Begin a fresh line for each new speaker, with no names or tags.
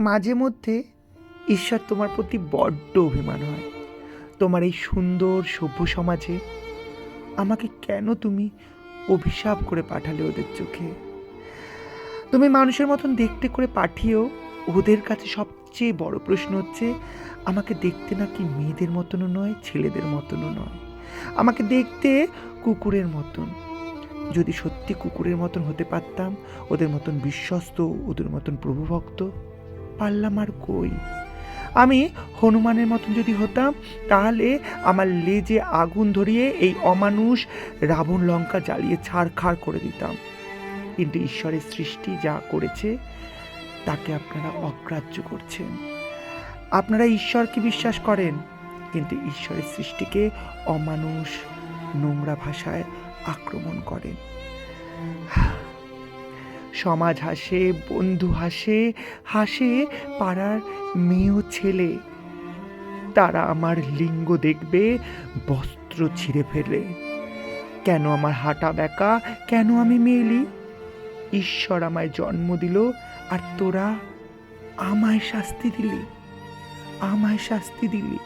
মাঝে মধ্যে ঈশ্বর তোমার প্রতি বড্ড অভিমান হয়। তোমার এই সুন্দর সভ্য সমাজে আমাকে কেন তুমি অভিশাপ করে পাঠালে ওদের চোখে? তুমি মানুষের মতন দেখতে করে পাঠিয়েও ওদের কাছে সবচেয়ে বড় প্রশ্ন হচ্ছে, আমাকে দেখতে নাকি মেয়েদের মতনও নয়, ছেলেদের মতনও নয়? আমাকে দেখতে কুকুরের মতন। যদি সত্যি কুকুরের মতন হতে পারতাম, ওদের মতন বিশ্বস্ত, ওদের মতন প্রভুভক্ত পারলাম আর কই? আমি হনুমানের মতন যদি হতাম, তাহলে আমার লেজে আগুন ধরিয়ে এই অমানুষ রাবণ লঙ্কা জ্বালিয়ে ছাড়খাড় করে দিতাম। কিন্তু ঈশ্বরের সৃষ্টি যা করেছে, তাকে আপনারা অগ্রাহ্য করছেন। আপনারা ঈশ্বরকে বিশ্বাস করেন, কিন্তু ঈশ্বরের সৃষ্টিকে অমানুষ নোংরা ভাষায় আক্রমণ করেন। সমাজ হাসে, বন্ধু হাসে হাসে পাড়ার মেয়েও ছেলে। তারা আমার লিঙ্গ দেখবে, বস্ত্র ছিঁড়ে ফেলে কেন আমার হাঁটা ব্যাকা, কেন আমি মেলি? ঈশ্বর আমায় জন্ম দিল, আর তোরা আমায় শাস্তি দিলি, আমায় শাস্তি দিলি।